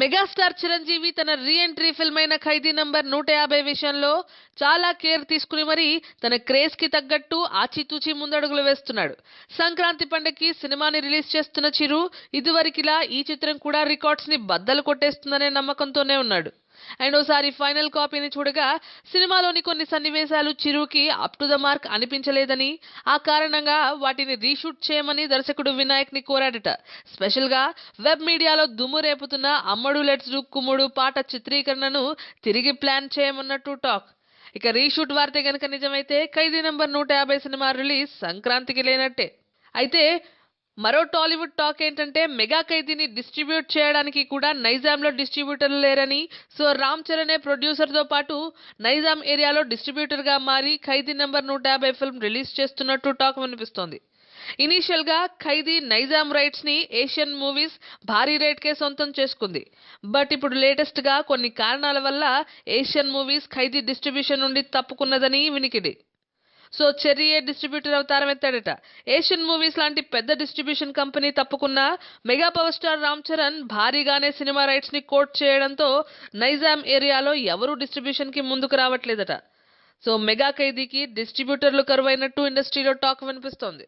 Megastar Chiranjeevi తన re entry film అయిన ఖైదీ number నూట యాభై విషయంలో చాలా కేర్ తీసుకుని మరీ తన క్రేజ్కి తగ్గట్టు ఆచితూచి ముందడుగులు వేస్తున్నాడు. సంక్రాంతి పండగకి సినిమాని రిలీజ్ చేస్తున్న చిరు ఇదివరకిలా ఈ చిత్రం కూడా రికార్డ్స్ని బద్దలు కొట్టేస్తుందనే నమ్మకంతోనే ఉన్నాడు. అండ్ ఓసారి ఫైనల్ కాపీని చూడగా సినిమాలోని కొన్ని సన్నివేశాలు చిరుకి అప్ టు ద మార్క్ అనిపించలేదని ఆ కారణంగా వాటిని రీషూట్ చేయమని దర్శకుడు వినాయక్ని కోరాడట. స్పెషల్గా వెబ్ మీడియాలో దుమ్ము రేపుతున్న అమ్మడు లెట్స్ కుమ్ముడు పాట చిత్రీకరణను తిరిగి ప్లాన్ చేయమన్నట్టు టాక్. ఇక రీషూట్ వార్త గనక నిజమైతే ఖైదీ నంబర్ నూట యాభై సినిమా రిలీజ్ సంక్రాంతికి లేనట్టే. అయితే మరో టాలీవుడ్ టాక్ ఏంటంటే మెగా ఖైదీని డిస్ట్రిబ్యూట్ చేయడానికి కూడా నైజాంలో డిస్ట్రిబ్యూటర్లు లేరని. సో రామ్ చరణే ప్రొడ్యూసర్తో పాటు నైజాం ఏరియాలో డిస్ట్రిబ్యూటర్గా మారి ఖైదీ నెంబర్ నూట యాభై ఫిల్మ్ రిలీజ్ చేస్తున్నట్టు టాక్ వినిపిస్తోంది. ఇనీషియల్గా ఖైదీ నైజాం రైట్స్ని ఏషియన్ మూవీస్ భారీ రేట్కే సొంతం చేసుకుంది. బట్ ఇప్పుడు లేటెస్ట్గా కొన్ని కారణాల వల్ల ఏషియన్ మూవీస్ ఖైదీ డిస్ట్రిబ్యూషన్ నుండి తప్పుకున్నదని వినికిడి. సో చెర్రీయే డిస్ట్రిబ్యూటర్ అవతారం ఎత్తాడట? ఏషియన్ మూవీస్ లాంటి పెద్ద distribution company తప్పుకున్న mega power star Ram Charan భారీగానే సినిమా రైట్స్ని కోట్ చేయడంతో నైజాం ఏరియాలో ఎవరూ డిస్ట్రిబ్యూషన్కి ముందుకు రావట్లేదట. సో మెగా ఖైదీకి డిస్ట్రిబ్యూటర్లు కరువైనట్టు ఇండస్ట్రీలో టాక్ వినిపిస్తోంది.